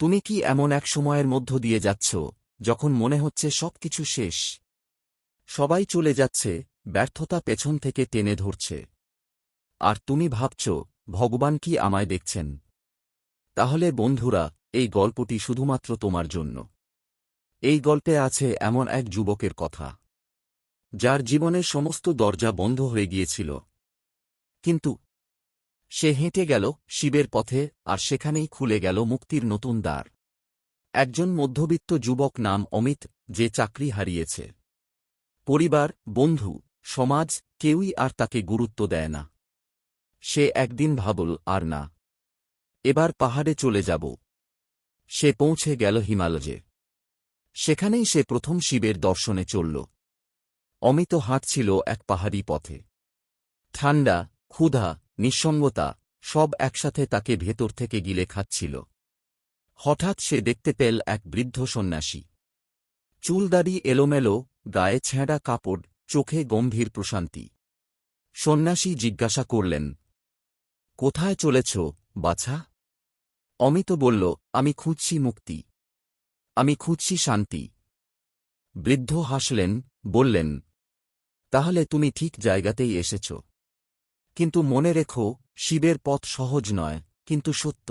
তুমি কি এমন এক সময়ের মধ্য দিয়ে যাচ্ছ, যখন মনে হচ্ছে সবকিছু শেষ? সবাই চলে যাচ্ছে, ব্যর্থতা পেছন থেকে টেনে ধরছে। আর তুমি ভাবছ, ভগবান কি আমায় দেখছেন? তাহলে বন্ধুরা, এই গল্পটি শুধুমাত্র তোমার জন্য। এই গল্পে আছে এমন এক যুবকের কথা, যার জীবনের সমস্ত দরজা বন্ধ হয়ে গিয়েছিল। কিন্তু সে হেঁটে গেল শিবের পথে আর সেখানেই খুলে গেল মুক্তির নতুন দ্বার। একজন মধ্যবিত্ত যুবক নাম অমিত, যে চাকরি হারিয়েছে। পরিবার, বন্ধু, সমাজ, কেউই আর তাকে গুরুত্ব দেয় না। সে একদিন ভাবল, আর না। এবার পাহাড়ে চলে যাব। সে পৌঁছে গেল হিমালয়ে। সেখানেই সে প্রথম শিবের দর্শনে চলল। অমিত হাঁটছিল এক পাহাড়ি পথে। ঠান্ডা ক্ষুধা নিঃসঙ্গতা, সব একসাথে তাকে ভেতর থেকে গিলে খাচ্ছিল। হঠাৎ সে দেখতে পেল এক বৃদ্ধ সন্ন্যাসী। চুলদাড়ি এলোমেলো, গায়ে ছেঁড়া কাপড়, চোখে গম্ভীর প্রশান্তি। সন্ন্যাসী জিজ্ঞাসা করলেন, কোথায় চলেছ, বাছা? অমিত বলল, আমি খুঁজছি মুক্তি। আমি খুঁজছি শান্তি। বৃদ্ধ হাসলেন, বললেন, তাহলে তুমি ঠিক জায়গাতেই এসেছ। কিন্তু মনে রেখো, শিবের পথ সহজ নয়, কিন্তু সত্য।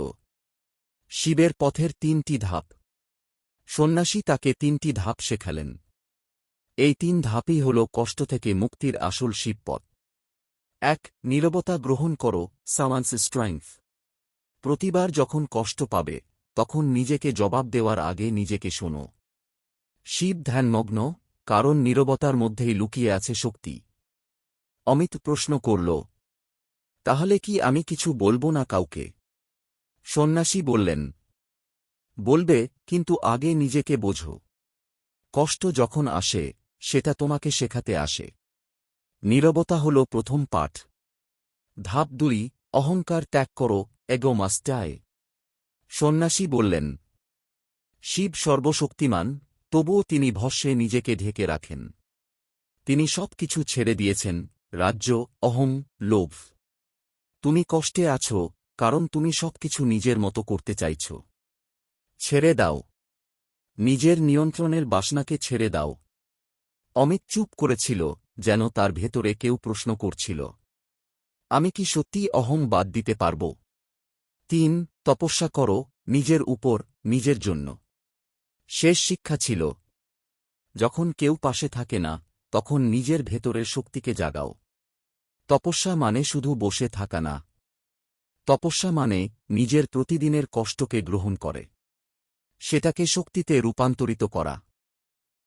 শিবের পথের তিনটি ধাপ। সন্ন্যাসী তাকে তিনটি ধাপ শেখালেন। এই তিন ধাপই হল কষ্ট থেকে মুক্তির আসল শিবপথ এক, নীরবতা গ্রহণ করো, সামান্স স্ট্রেংথ প্রতিবার যখন কষ্ট পাবে, তখন নিজেকে জবাব দেওয়ার আগে নিজেকে শোনো। শিব ধ্যানমগ্ন, কারণ নীরবতার মধ্যেই লুকিয়ে আছে শক্তি। অমিত প্রশ্ন করল তাহলে কি আমি কিছু বলব না কাউকে? সন্ন্যাসী বললেন, বলবে, কিন্তু আগে নিজেকে বোঝো। কষ্ট যখন আসে, সেটা তোমাকে শেখাতে আসে। নীরবতা হল প্রথম পাঠ। ধাপ দুই, অহংকার ত্যাগ করো, এগো মাস্টায়। সন্ন্যাসী বললেন, শিব সর্বশক্তিমান, তবুও তিনি ভস্যে নিজেকে ঢেকে রাখেন। তিনি সব কিছু ছেড়ে দিয়েছেন, রাজ্য, অহং, লোভ। তুমি কষ্টে আছো, কারণ তুমি সবকিছু নিজের মতো করতে চাইছ। ছেড়ে দাও। নিজের নিয়ন্ত্রণের বাসনাকে ছেড়ে দাও। অমিত চুপ করেছিল, যেন তার ভেতরে কেউ প্রশ্ন করছিল। আমি কি সত্যি অহং বাদ দিতে পারব? তিন, তপস্যা করো, নিজের উপর, নিজের জন্য। শেষ শিক্ষা ছিল। যখন কেউ পাশে থাকে না, তখন নিজের ভেতরের শক্তিকে জাগাও। তপস্যা মানে শুধু বসে থাকা না। তপস্যা মানে নিজের প্রতিদিনের কষ্টকে গ্রহণ করে। সেটাকে শক্তিতে রূপান্তরিত করা।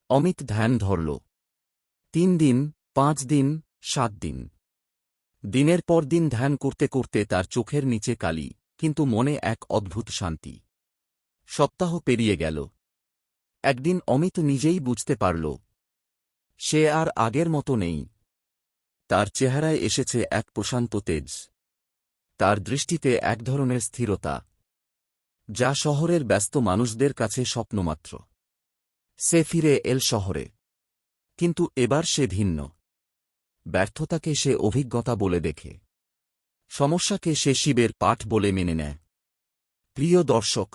অমিত ধ্যান ধরল। তিন দিন, পাঁচ দিন, সাত দিন। দিনের পর দিন ধ্যান করতে করতে তার চোখের নিচে কালি, কিন্তু মনে এক অদ্ভুত শান্তি। সপ্তাহ পেরিয়ে গেল। একদিন অমিত নিজেই বুঝতে পারল। সে আর আগের মতো নেই। তার চেহারায় এসেছে এক প্রশান্ত তেজ। তার দৃষ্টিতে এক ধরনের স্থিরতা, যা শহরের ব্যস্ত মানুষদের কাছে স্বপ্নমাত্র। সে ফিরে এল শহরে, কিন্তু এবার সে ভিন্ন। ব্যর্থতাকে সে অভিজ্ঞতা বলে দেখে, সমস্যাকে সে শিবের পাঠ বলে মেনে নেয়। প্রিয় দর্শক,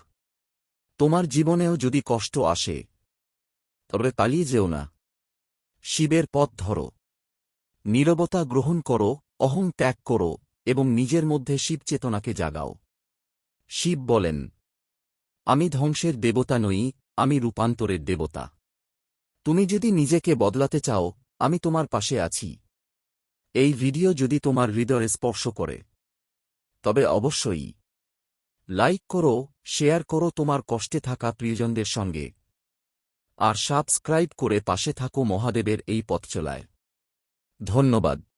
তোমার জীবনেও যদি কষ্ট আসে, তবে পালিয়ে যেও না। শিবের পথ ধরো। নীরবতা গ্রহণ করো, অহং ত্যাগ করো, এবং নিজের মধ্যে শিবচেতনাকে জাগাও। শিব বলেন, আমি ধ্বংসের দেবতা নই, আমি রূপান্তরের দেবতা। তুমি যদি নিজেকে বদলাতে চাও, আমি তোমার পাশে আছি। এই ভিডিও যদি তোমার হৃদয়ে স্পর্শ করে। তবে অবশ্যই, লাইক করো, শেয়ার করো তোমার কষ্টে থাকা প্রিয়জনদের সঙ্গে। আর সাবস্ক্রাইব করে পাশে থাকো মহাদেবের এই পথ চলায় ধন্যবাদ।